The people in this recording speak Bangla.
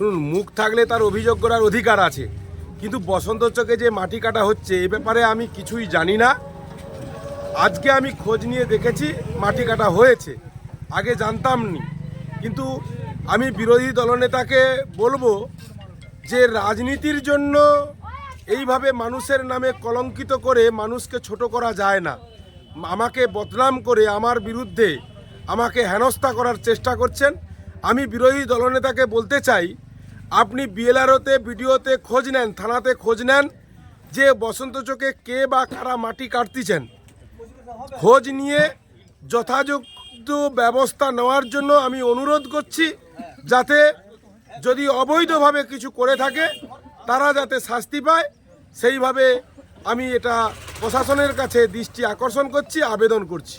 শুনুন, মুখ থাকলে তার অভিযোগ করার অধিকার আছে। কিন্তু বসন্ত চকে যে মাটি কাটা হচ্ছে, এ ব্যাপারে আমি কিছুই জানি না। আজকে আমি খোঁজ নিয়ে দেখেছি, মাটি কাটা হয়েছে। আগে জানতাম নি কিন্তু আমি বিরোধী দলনেতাকে বলব যে, রাজনীতির জন্য এইভাবে মানুষের নামে কলঙ্কিত করে মানুষকে ছোট করা যায় না। আমাকে বদনাম করে আমার বিরুদ্ধে আমাকে হেনস্থা করার চেষ্টা করছেন। আমি বিরোধী দলনেতাকে বলতে চাই আপনি বিএলআরওতে বিডিওতে খোঁজ নেন, থানাতে খোঁজ নেন, যে বসন্ত চোখে কে বা কারা মাটি কাটতিছেন। খোঁজ নিয়ে যথাযথ ব্যবস্থা নেওয়ার জন্য আমি অনুরোধ করছি, যাতে যদি অবৈধভাবে কিছু করে থাকে, তারা যাতে শাস্তি পায়, সেইভাবে আমি এটা প্রশাসনের কাছে দৃষ্টি আকর্ষণ করছি, আবেদন করছি।